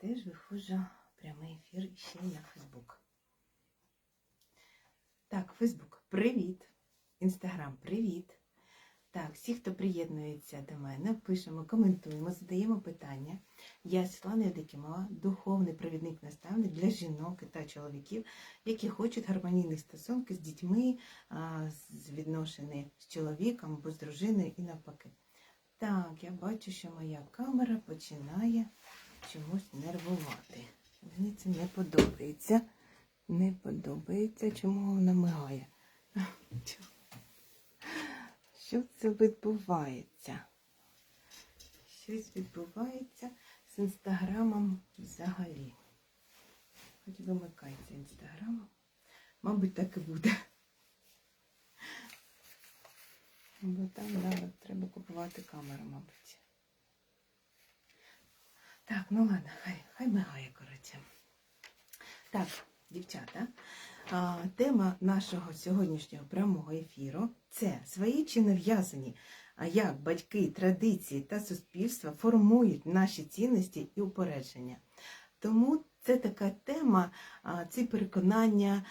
теж виходжу прямий ефір ще й на Фейсбук. Так, Фейсбук, привіт! Інстаграм, привіт! Так, всі, хто приєднується до мене, пишемо, коментуємо, задаємо питання. Я Світлана Євдокімова, духовний провідник-наставник для жінок та чоловіків, які хочуть гармонійних стосунків з дітьми, з відношення з чоловіком або з дружиною і навпаки. Так, я бачу, що моя камера починає чомусь нервувати. Мені це не подобається. Не подобається, чому вона мигає. Що це відбувається? Щось відбувається з інстаграмом взагалі. Хоч вимикається інстаграмом. Мабуть, так і буде. Бо там да, треба купувати камеру, мабуть. Так, ну ладно, хай, хай мигає, коротше. Так, дівчата, тема нашого сьогоднішнього прямого ефіру це свої чи нав'язані, а як батьки, традиції та суспільство формують наші цінності і упередження. Тому це така тема, ці переконання,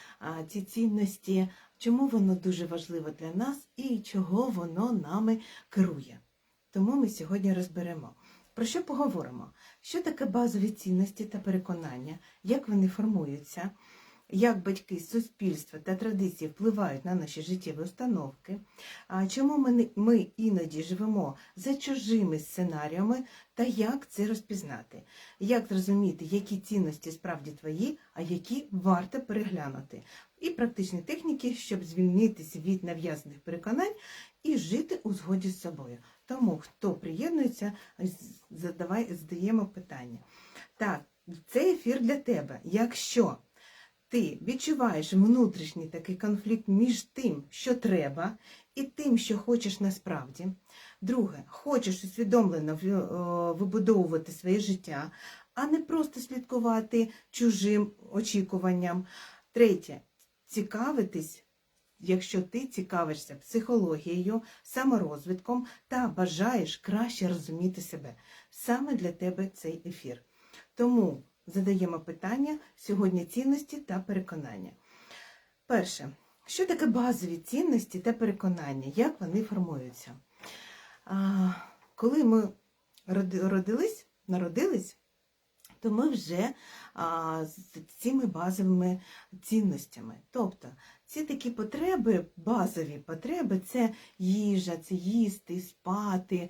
ці цінності, чому воно дуже важливо для нас і чого воно нами керує. Тому ми сьогодні розберемо. Про що поговоримо? Що таке базові цінності та переконання, як вони формуються, як батьки, суспільство та традиції впливають на наші життєві установки, чому ми іноді живемо за чужими сценаріями? Та як це розпізнати, як зрозуміти, які цінності справді твої, а які варто переглянути, і практичні техніки, щоб звільнитися від нав'язаних переконань і жити у згоді з собою. Тому, хто приєднується, задавай, задаємо питання. Так, це ефір для тебе. Якщо ти відчуваєш внутрішній такий конфлікт між тим, що треба, і тим, що хочеш насправді. Друге, хочеш усвідомлено вибудовувати своє життя, а не просто слідкувати чужим очікуванням. Третє, цікавитись, якщо ти цікавишся психологією, саморозвитком та бажаєш краще розуміти себе. Саме для тебе цей ефір. Тому задаємо питання сьогодні цінності та переконання. Перше, що таке базові цінності та переконання? Як вони формуються? Коли ми родились, народились, то ми вже з цими базовими цінностями. Тобто ці такі потреби, базові потреби це їжа, це їсти, спати,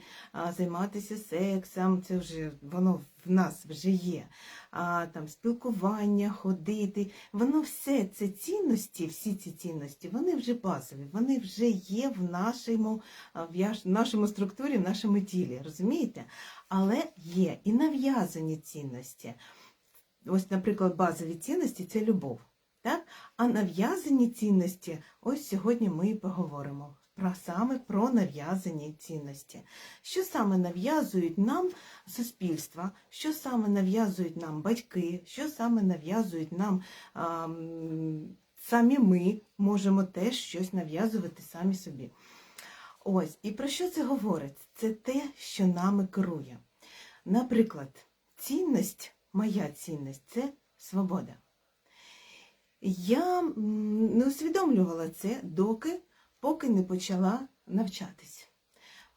займатися сексом, це вже воно в нас вже є. А, там, спілкування, ходити, воно все це цінності, всі ці цінності, вони вже базові, вони вже є в нашому, в нашому структурі, в нашому тілі, розумієте? Але є і нав'язані цінності. Ось, наприклад, базові цінності це любов. Так? А нав'язані цінності, ось сьогодні ми і поговоримо про саме про нав'язані цінності. Що саме нав'язують нам суспільства, що саме нав'язують нам батьки, що саме нав'язують нам а, самі ми можемо теж щось нав'язувати самі собі. Ось, і про що це говорить? Це те, що нами керує. Наприклад, цінність, моя цінність це свобода. Я не усвідомлювала це доки, поки не почала навчатись.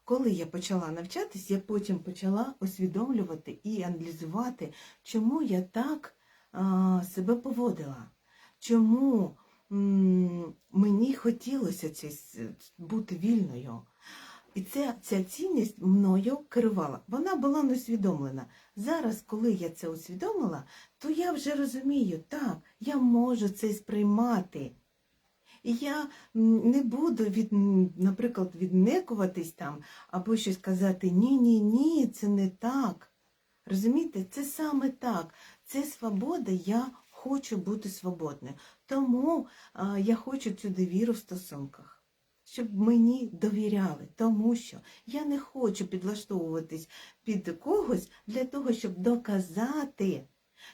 Коли я почала навчатись, я потім почала усвідомлювати і аналізувати, чому я так себе поводила, чому мені хотілося бути вільною. І ця, ця цінність мною керувала. Вона була неусвідомлена. Зараз, коли я це усвідомила, то я вже розумію, так, я можу це сприймати. І я не буду, від, наприклад, віднекуватись там або щось казати ні, ні, ні, це не так. Розумієте, це саме так. Це свобода, я хочу бути свободною. Тому а, я хочу цю довіру в стосунках. Щоб мені довіряли, тому що я не хочу підлаштовуватись під когось для того, щоб доказати,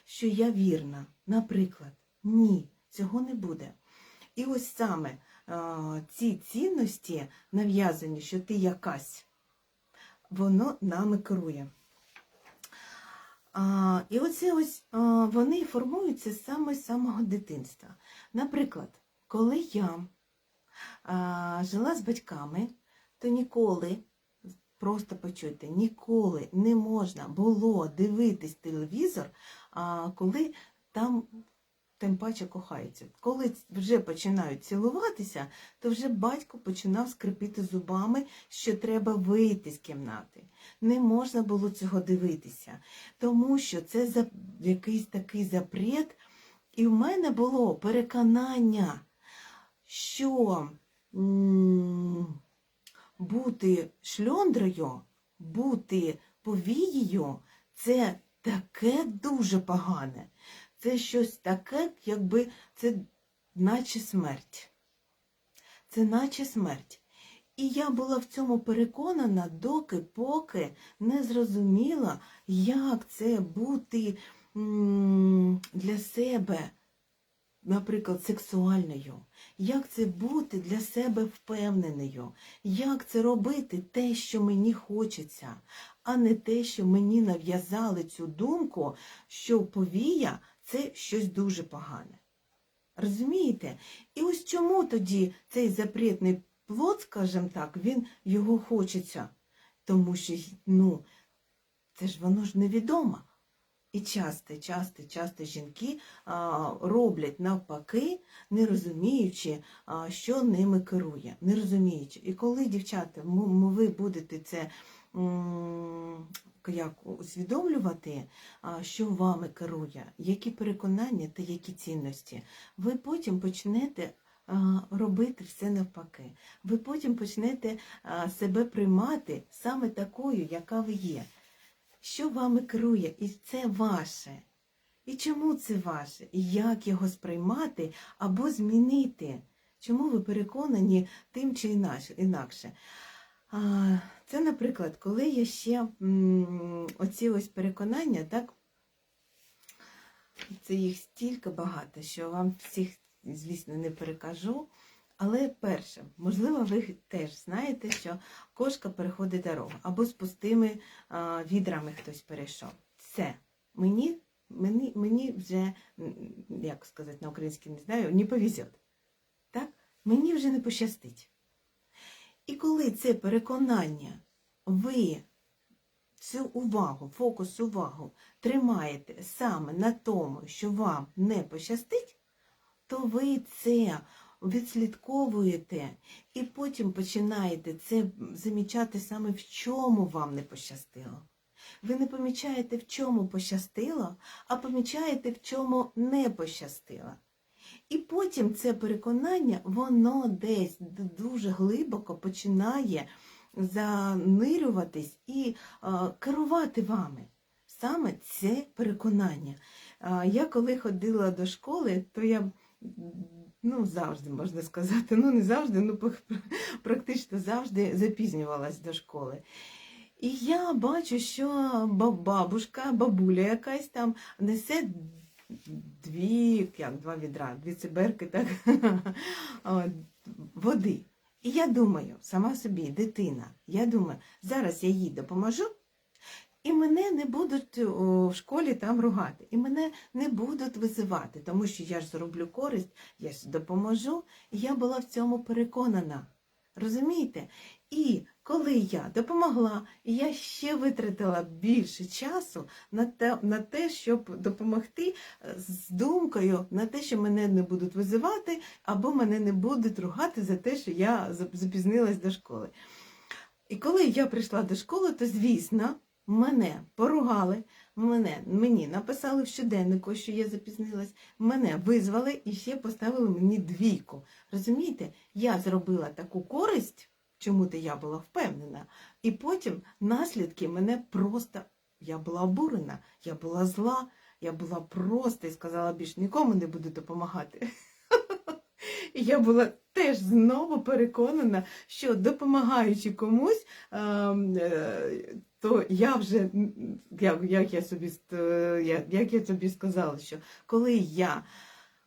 що я вірна. Наприклад, ні, цього не буде. І ось саме ці цінності нав'язані, що ти якась, воно нами керує. А, і оце ось а, вони формуються саме з самого дитинства. Наприклад, коли я жила з батьками, то ніколи, просто почуйте, ніколи не можна було дивитись телевізор, коли там тим паче кохаються. Коли вже починають цілуватися, то вже батько починав скрипіти зубами, що треба вийти з кімнати. Не можна було цього дивитися, тому що це якийсь такий запрет. І в мене було переконання, що бути шльондрою, бути повією це таке дуже погане. Це щось таке, якби це наче смерть. Це наче смерть. І я була в цьому переконана, доки поки не зрозуміла, як це бути для себе, наприклад, сексуальною, як це бути для себе впевненою, як це робити те, що мені хочеться, а не те, що мені нав'язали цю думку, що повія це щось дуже погане. Розумієте? І ось чому тоді цей запретний плод, скажімо так, він його хочеться. Тому що, ну, це ж воно ж невідомо. І часто, часто, часто жінки роблять навпаки, не розуміючи, що ними керує. Не розуміючи. І коли, дівчата, ви будете це як усвідомлювати, що вами керує, які переконання та які цінності, ви потім почнете робити все навпаки. Ви потім почнете себе приймати саме такою, яка ви є. Що вами керує, і це ваше. І чому це ваше? І як його сприймати або змінити? Чому ви переконані тим чи інакше-? Це, наприклад, коли я ще оці ось переконання, так, це їх стільки багато, що вам всіх, звісно, не перекажу. Але перше, можливо, ви теж знаєте, що кошка переходить дорогу, або з пустими відрами хтось перейшов. Це мені, мені, мені вже, як сказати на українській, не знаю, не повезет. Так? Мені вже не пощастить. І коли це переконання, ви цю увагу, фокус увагу тримаєте саме на тому, що вам не пощастить, то ви це відслідковуєте і потім починаєте це замічати саме в чому вам не пощастило. Ви не помічаєте, в чому пощастило, а помічаєте, в чому не пощастило. І потім це переконання, воно десь дуже глибоко починає занирюватись і керувати вами. Саме це переконання. Я коли ходила до школи, то я ну, завжди можна сказати, ну не завжди, ну практично завжди запізнювалась до школи. І я бачу, що ба- бабушка, бабуля якась там несе дві, як два відра, дві циберки, так, води. І я думаю, сама собі, дитина, я думаю, зараз я їй допоможу, і мене не будуть о, в школі там ругати, і мене не будуть визивати, тому що я ж зроблю користь, я ж допоможу. Я була в цьому переконана. Розумієте? І коли я допомогла, я ще витратила більше часу на те, на те, щоб допомогти е, з думкою на те, що мене не будуть визивати, або мене не будуть ругати за те, що я зап- запізнилась до школи. І коли я прийшла до школи, то звісно, мене поругали, мене, мені написали в щоденнику, що я запізнилась, мене визвали і ще поставили мені двійку. Розумієте, я зробила таку користь, чому-то я була впевнена, і потім наслідки мене просто, я була обурена, я була зла, я була просто і сказала, більш нікому не буду допомагати. Я була теж знову переконана, що допомагаючи комусь, ем, е, то я вже, як, як, я собі, е, як, я тобі сказала, що коли я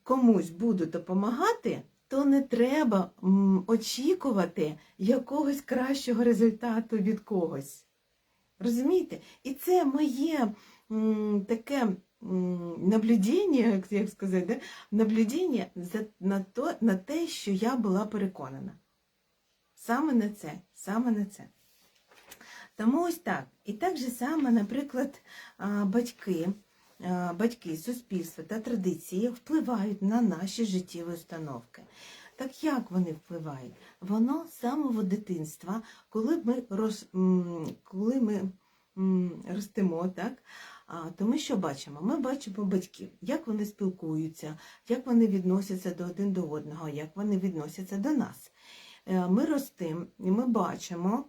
комусь буду допомагати, то не треба очікувати якогось кращого результату від когось. Розумієте? І це моє таке як, як сказати, да? наблюдення за, на, то, на те, що я була переконана. Саме на це, саме на це. Тому ось так. І так же саме, наприклад, батьки, батьки, суспільство та традиції впливають на наші життєві установки. Так як вони впливають? Воно з самого дитинства, коли ми, роз, коли ми ростемо, так? То ми що бачимо? Ми бачимо батьків, як вони спілкуються, як вони відносяться до один до одного, як вони відносяться до нас. Е, Ми ростемо і ми бачимо,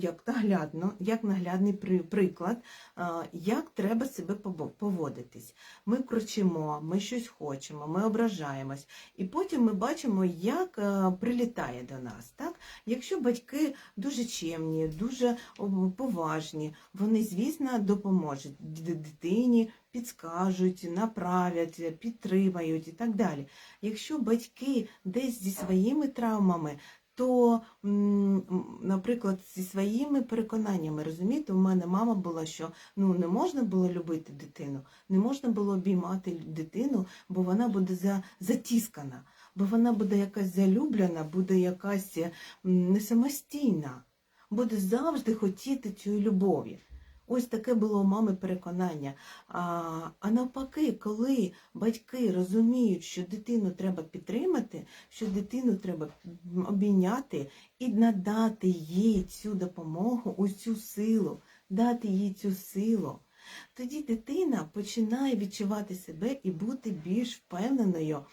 як наглядно, як наглядний приклад, як треба себе поводитись. Ми кричимо, ми щось хочемо, ми ображаємось. І потім ми бачимо, як е, прилітає до нас. Так? Якщо батьки дуже чемні, дуже поважні, вони, звісно, допоможуть дитині, підскажуть, направлять, підтримають і так далі. Якщо батьки десь зі своїми травмами, то, наприклад, зі своїми переконаннями, розумієте, у мене мама була, що ну не можна було любити дитину, не можна було обіймати дитину, бо вона буде за, затіскана, бо вона буде якась залюблена, буде якась не самостійна, буде завжди хотіти цієї любові. Ось таке було у мами переконання. А, а навпаки, коли батьки розуміють, що дитину треба підтримати, що дитину треба обійняти і надати їй цю допомогу, ось цю силу, дати їй цю силу, тоді дитина починає відчувати себе і бути більш впевненою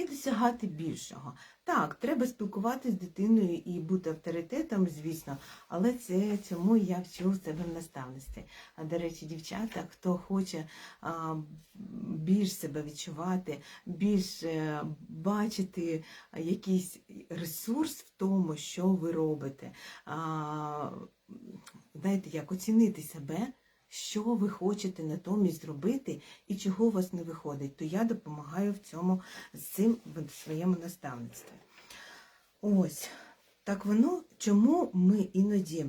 і досягати більшого. Так, треба спілкуватися з дитиною і бути авторитетом, звісно, але це цьому я вчу себе в наставництві. А до речі, дівчата, хто хоче а, більш себе відчувати, більш е, бачити якийсь ресурс в тому, що ви робите, а, знаєте, як оцінити себе. Що ви хочете натомість зробити і чого у вас не виходить, то я допомагаю в цьому з цим в своєму наставництві. Ось так воно, чому ми іноді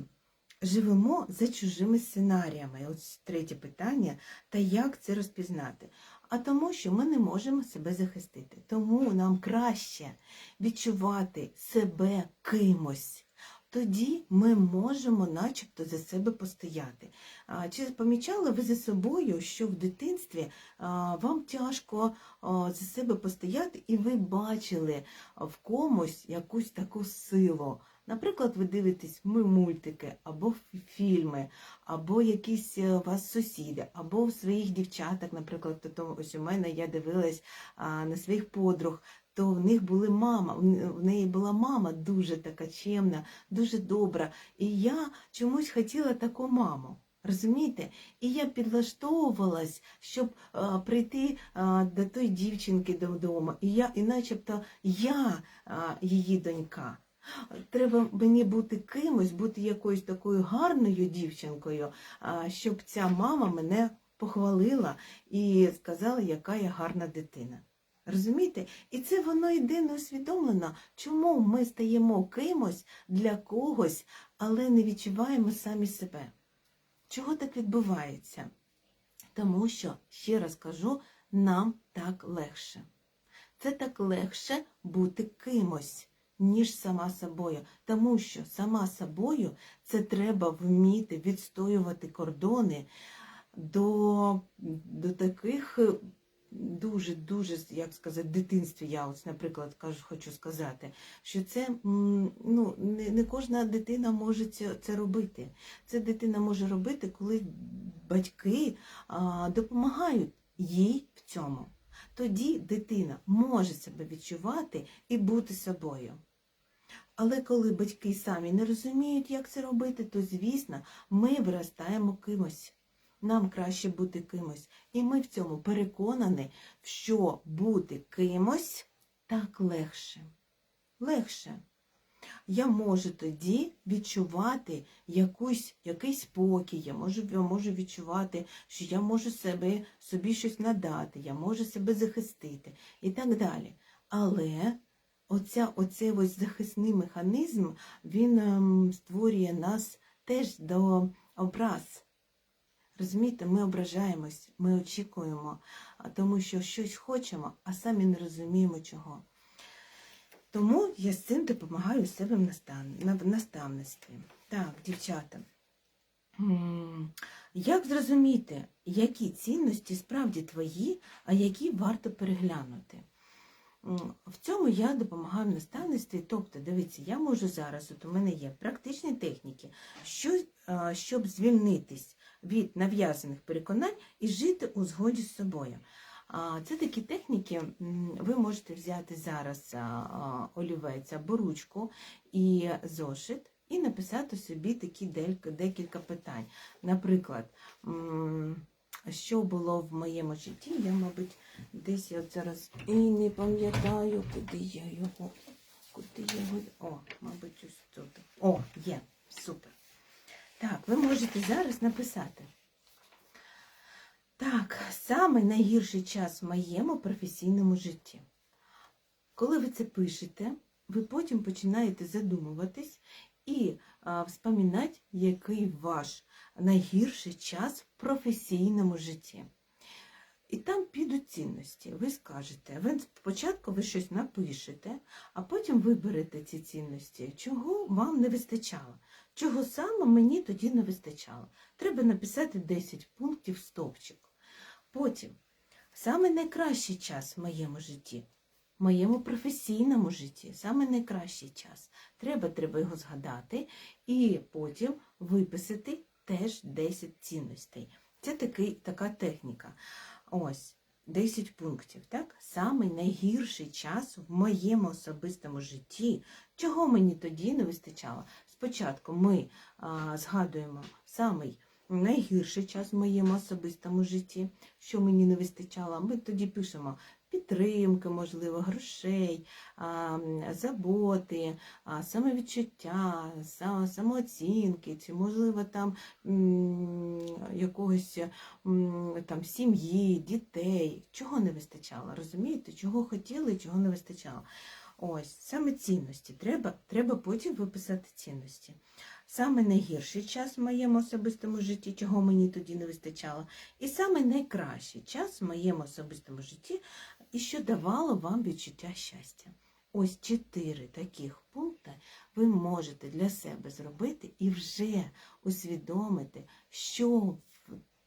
живемо за чужими сценаріями? Ось третє питання, та як це розпізнати? А тому, що ми не можемо себе захистити. Тому нам краще відчувати себе кимось. Тоді ми можемо начебто за себе постояти. Чи помічали ви за собою, що в дитинстві вам тяжко за себе постояти, і ви бачили в комусь якусь таку силу? Наприклад, ви дивитесь ми мультики, або фільми, або якісь е, у вас сусіди, або в своїх дівчаток, наприклад, ось у мене я дивилась на своїх подруг, то в них були мама, в неї була мама дуже така чемна, дуже добра. І я чомусь хотіла таку маму. Розумієте? І я підлаштовувалась, щоб а, прийти а, до тої дівчинки додому. І я, і начебто я а, її донька. Треба мені бути кимось, бути якоюсь такою гарною дівчинкою, а, щоб ця мама мене похвалила і сказала, яка я гарна дитина. Розумієте? І це воно йде неусвідомлено, чому ми стаємо кимось для когось, але не відчуваємо самі себе. Чого так відбувається? Тому що, ще раз кажу, нам так легше. Це так легше бути кимось, ніж сама собою. Тому що сама собою це треба вміти відстоювати кордони до, до таких дуже-дуже, як сказати, дитинстві, я ось, наприклад, кажу, хочу сказати, що це ну, не, не кожна дитина може це, робити. Це дитина може робити, коли батьки а, допомагають їй в цьому. Тоді дитина може себе відчувати і бути собою. Але коли батьки самі не розуміють, як це робити, то, звісно, ми виростаємо кимось. Нам краще бути кимось. І ми в цьому переконані, що бути кимось так легше. Легше. Я можу тоді відчувати якусь, якийсь спокій, я можу, я можу відчувати, що я можу себе, собі щось надати, я можу себе захистити і так далі. Але оця, оцей ось захисний механізм, він ем, створює нас теж до образ. Розумієте, ми ображаємось, ми очікуємо, тому що щось хочемо, а самі не розуміємо чого. Тому я з цим допомагаю себе в настав- в наставництві. Так, дівчата. Як зрозуміти, які цінності справді твої, а які варто переглянути? В цьому я допомагаю в наставництві. Тобто, дивіться, я можу зараз, от у мене є практичні техніки, що, щоб звільнитись від нав'язаних переконань і жити у згоді з собою. Це такі техніки, ви можете взяти зараз олівець або ручку і зошит, і написати собі такі декілька питань. Наприклад, що було в моєму житті, я, мабуть, десь я зараз і не пам'ятаю, куди я його. Куди я його. О, мабуть, ось тут. О, є, супер. Так, ви можете зараз написати. Так, саме найгірший час в моєму професійному житті. Коли ви це пишете, ви потім починаєте задумуватись і вспоминати, який ваш найгірший час в професійному житті. І там підуть цінності. Ви скажете, ви спочатку ви щось напишете, а потім виберете ці цінності, чого вам не вистачало. Чого саме мені тоді не вистачало. Треба написати 10 пунктів стовпчик. Потім, саме найкращий час в моєму житті, в моєму професійному житті, саме найкращий час. Треба, треба його згадати і потім виписати теж 10 цінностей. Це такий, така техніка. Ось 10 пунктів. Так? Самий найгірший час в моєму особистому житті. Чого мені тоді не вистачало? Спочатку ми а, згадуємо самий найгірший час в моєму особистому житті, що мені не вистачало. Ми тоді пишемо підтримки, можливо, грошей, заботи, самовідчуття, самооцінки, чи, можливо, там якогось там, сім'ї, дітей. Чого не вистачало? Розумієте? Чого хотіли, чого не вистачало. Ось, саме цінності. Треба, треба потім виписати цінності. Саме найгірший час в моєму особистому житті, чого мені тоді не вистачало, і саме найкращий час в моєму особистому житті, і що давало вам відчуття щастя. Ось чотири таких пункти ви можете для себе зробити і вже усвідомити, що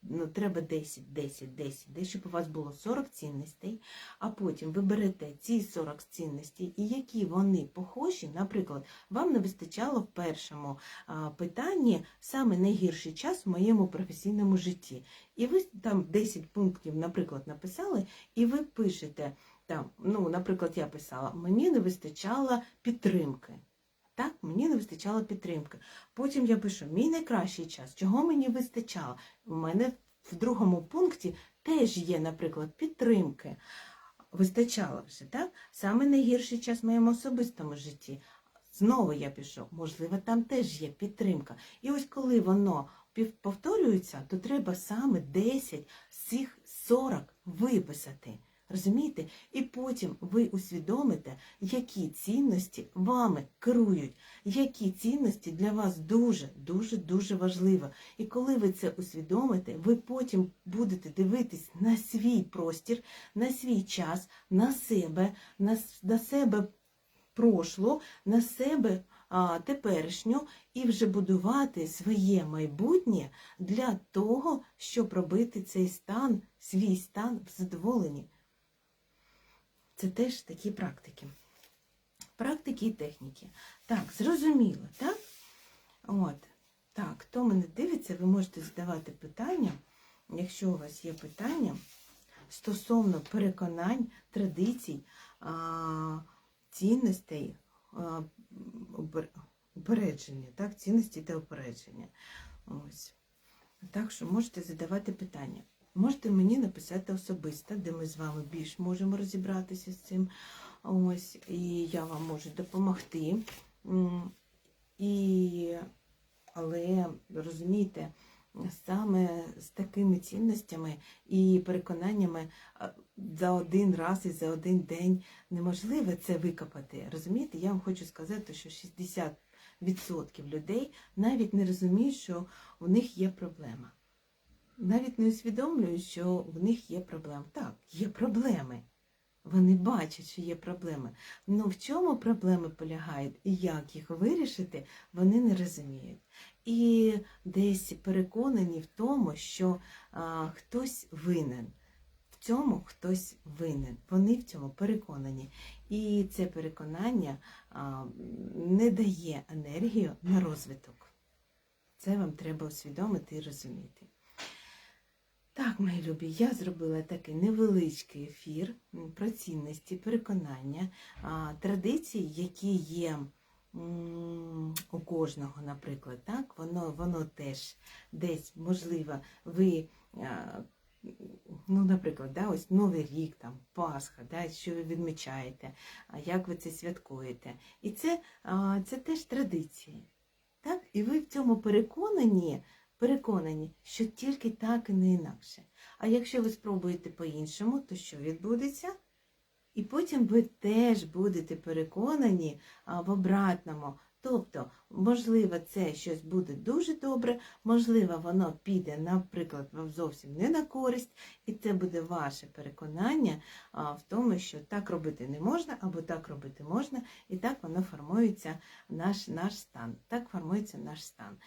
ну, треба 10, 10, 10, 10, щоб у вас було 40 цінностей, а потім ви берете ці 40 цінностей, і які вони похожі, наприклад, вам не вистачало в першому питанні саме найгірший час в моєму професійному житті. І ви там 10 пунктів, наприклад, написали, і ви пишете там, ну, наприклад, я писала, мені не вистачало підтримки. Так, мені не вистачало підтримки. Потім я пишу, мій найкращий час, чого мені вистачало? У мене в другому пункті теж є, наприклад, підтримки. Вистачало вже, так? Саме найгірший час в моєму особистому житті. Знову я пишу, можливо, там теж є підтримка. І ось коли воно повторюється, то треба саме 10 з цих 40 виписати. Розумієте? І потім ви усвідомите, які цінності вами керують, які цінності для вас дуже, дуже, важливі. І коли ви це усвідомите, ви потім будете дивитись на свій простір, на свій час, на себе, на, на себе прошлу, на себе а, теперішню і вже будувати своє майбутнє для того, щоб робити цей стан, свій стан в задоволенні. Це теж такі практики. Практики і техніки. Так, зрозуміло, так? От. Так, хто мене дивиться, ви можете задавати питання, якщо у вас є питання стосовно переконань, традицій, цінностей, а, упередження, так, цінності та упередження. Ось. Так що можете задавати питання. Можете мені написати особисто, де ми з вами більш можемо розібратися з цим. Ось, і я вам можу допомогти. І, але розумієте, саме з такими цінностями і переконаннями за один раз і за один день неможливо це викопати. Розумієте, я вам хочу сказати, що 60% людей навіть не розуміють, що у них є проблема. Навіть не усвідомлюють, що в них є проблеми. Так, є проблеми. Вони бачать, що є проблеми. Ну в чому проблеми полягають і як їх вирішити, вони не розуміють. І десь переконані в тому, що а, хтось винен. В цьому хтось винен. Вони в цьому переконані. І це переконання а, не дає енергію на розвиток. Це вам треба усвідомити і розуміти. Так, мої любі, я зробила такий невеличкий ефір про цінності, переконання, традиції, які є у кожного, наприклад, так, воно, воно теж десь, можливо, ви, ну, наприклад, да, ось Новий рік, там, Пасха, да, що ви відмічаєте, як ви це святкуєте. І це, це теж традиції. Так? І ви в цьому переконані, переконані, що тільки так і не інакше. А якщо ви спробуєте по-іншому, то що відбудеться? І потім ви теж будете переконані в обратному. Тобто, можливо, це щось буде дуже добре, можливо, воно піде, наприклад, вам зовсім не на користь, і це буде ваше переконання в тому, що так робити не можна, або так робити можна, і так воно формується наш, наш стан. Так формується наш стан.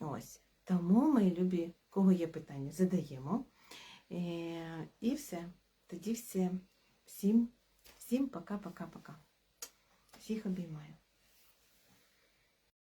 Ось. Тому, мої любі, кого є питання, задаємо. Е, І все. Тоді все. Всім, всім пока-пока-пока. Всіх обіймаю.